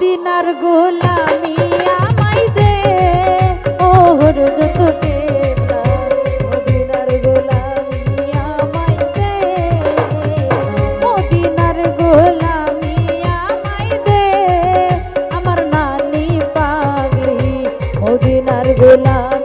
দিনার গোলামি আমাই দে। ওর যত মদিনার গোলামি আমায় দে। আমার নানি পাগলি মদিনার গোলামি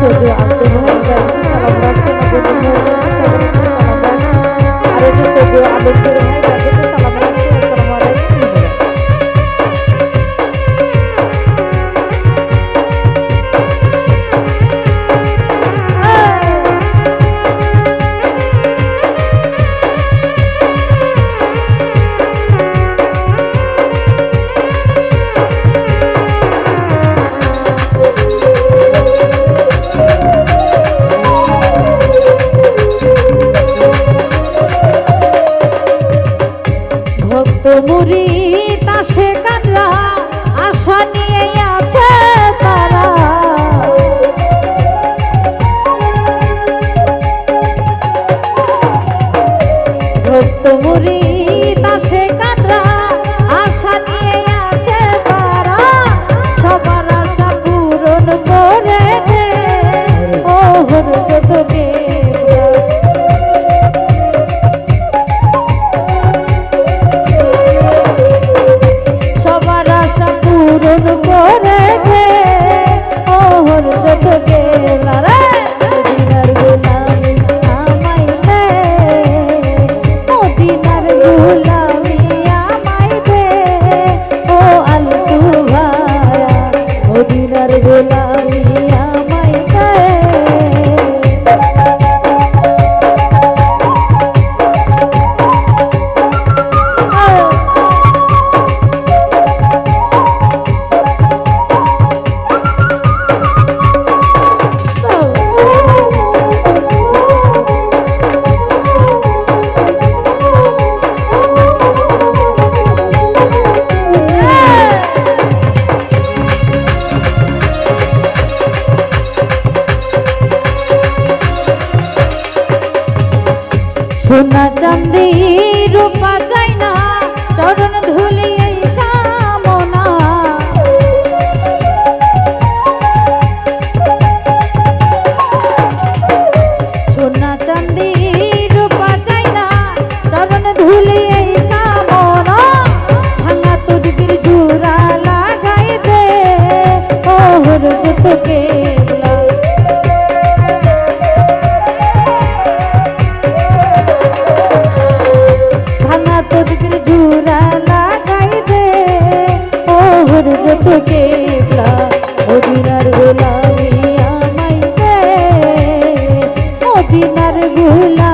ছোট আত্মহত্যা কোমরে தந்தே সোনারগুলা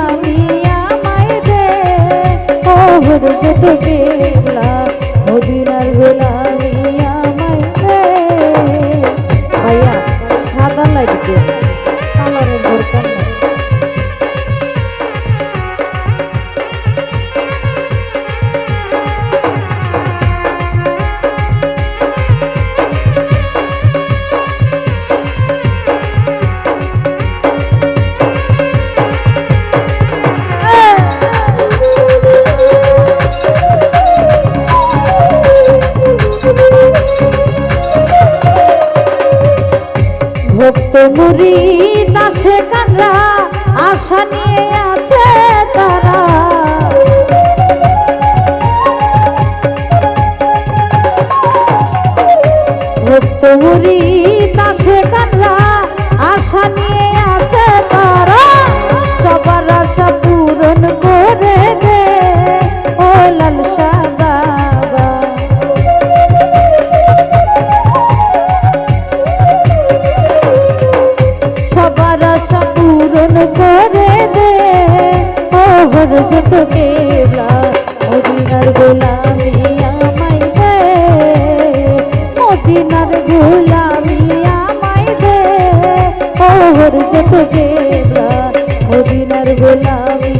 মুড়ি নাচে কানরা আশা নিয়ে আছে তারা। ভক্ত মুড়ি নাচে কানরা সবার আশা পূরণ করে দে। ওহর যত কেলা মদিনার গোলামি আমায় দে। মদিনার গোলামি আমায় দে। যত কেলা মদিনার গোলামি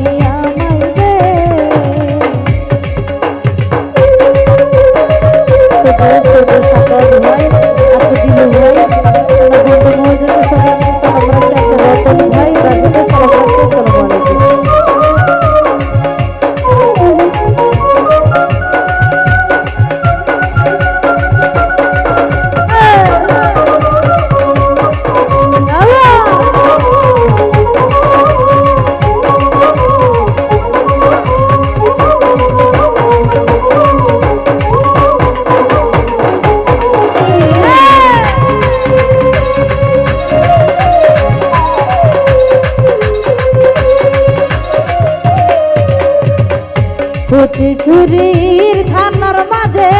ঝুরির ধানার মাঝে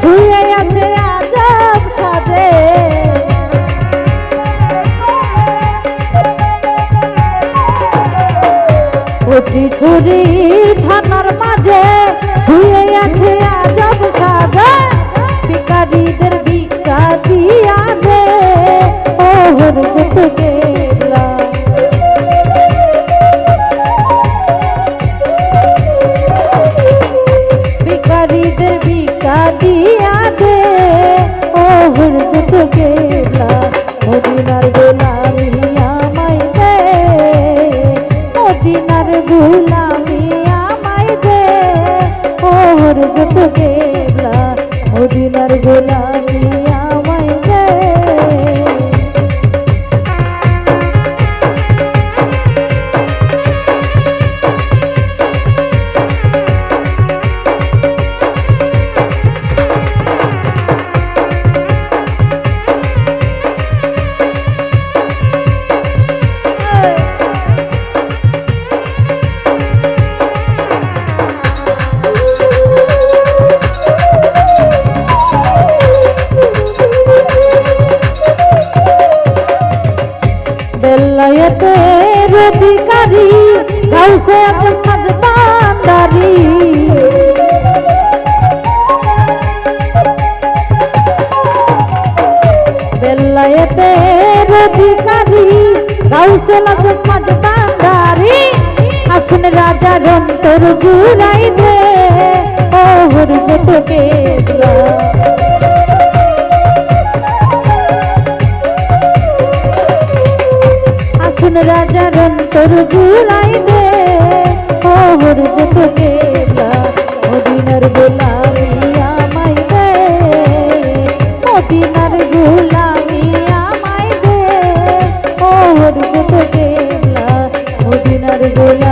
শুয়ে আছে আজব সাজে। ঝুরির বেলায়েতের অধিকারী গাউসে আজম খাজবান্দারি হাসন রাজা রন্তর জুড়াই দে ওহর যত কেবলা আসুন দে মদিনার মদিনার